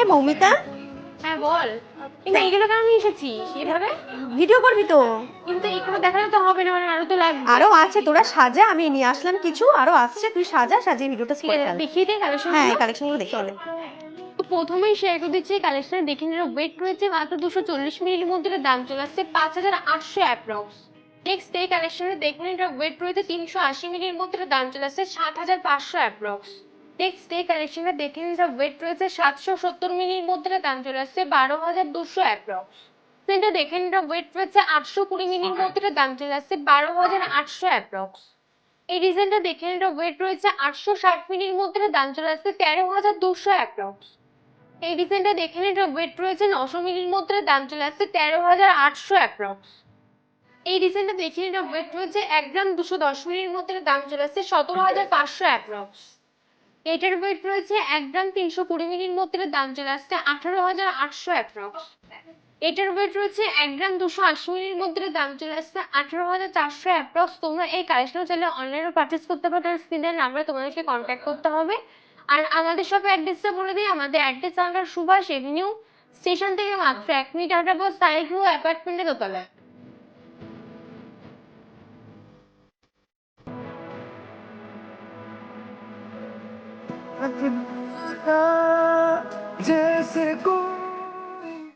এ মৌমিতা? হ্যাঁ বল। কিন্তু এগুলো কেন নিয়ে এসেছিস এভাবে? ভিডিও করবি তো? কিন্তু এগুলো দেখালে তো হবে না মানে আরও তো লাগবে। আরও আছে তোরা সাজা আমি নিয়ে আসলাম কিছু আরও আসছে তুই সাজা সাজিয়ে ভিডিওটা ঠিক করে। দেখিয়ে দে কালেকশন হ্যাঁ কালেকশনগুলো দেখি অনেক তো প্রথমেই শেয়ার করে দিচ্ছি কালেকশন দেখে নিলে ওয়েট রয়েছে মাত্র দুশো চল্লিশ মিলির মধ্যে দাম চলে আসছে পাঁচ হাজার আটশো অ্যাপ্রক্স নেক্সট এই কালেকশনে দেখুন এটা ওয়েট রয়েছে তিনশো আশি মিলির মধ্যে দাম চলে আসছে সাত হাজার পাঁচশো অ্যাপ্রক্স নেক্সট এই কালেকশনে দেখে নিন এটা ওয়েট রয়েছে সাতশো সত্তর মিলির মধ্যে দাম চলে আসছে বারো হাজার দুশো অ্যাপ্রক্স এটা দেখে নিন ওয়েট রয়েছে আটশো কুড়ি মিলির মধ্যে দাম চলে আসছে বারো হাজার আটশো অ্যাপ্রক্স এই ডিজাইনটা দেখে নিন ওয়েট রয়েছে আটশো ষাট মিলির মধ্যে দাম চলে আসছে তেরো হাজার দুশো অ্যাপ্রক্স এই ডিজাইনটা দেখে নিন ওয়েট রয়েছে নশো মিলির মধ্যে দাম চলে আসছে তেরো হাজার আটশো অ্যাপ্রক্স এই ডিজাইনটা দেখে নিন ওয়েট রয়েছে এক গ্রাম দুশো দশ মিলির মধ্যে দাম চলে আসছে সতেরো হাজার পাঁচশো অ্যাপ্রক্স এটার ওয়েট রয়েছে এক গ্রাম তিনশো কুড়ি মিলির মধ্যে। দাম চলে আসছে আঠারো হাজার আটশো এক অ্যাপ্রক্স এটার ওয়েট রয়েছে এক গ্রাম দুশো আশি মিলির মধ্যে। দাম চলে আসছে আঠারো হাজার চারশো অ্যাপ্রক্স তোমরা এই কালেকশন চাইলে অনলাইনে পারচেস করতে পারো। স্ক্রিনের নাম্বারে তোমাদেরকে কন্ট্যাক্ট করতে হবে। আর আমাদের শপে অ্যাড্রেসটা বলে দিই। আমাদের অ্যাড্রেস আমরা সুভাষ এভিনিউ স্টেশন থেকে মাত্র এক মিনিট পর সাইগ্রু অ্যাপার্টমেন্টে দোতলায়। जैसे कोई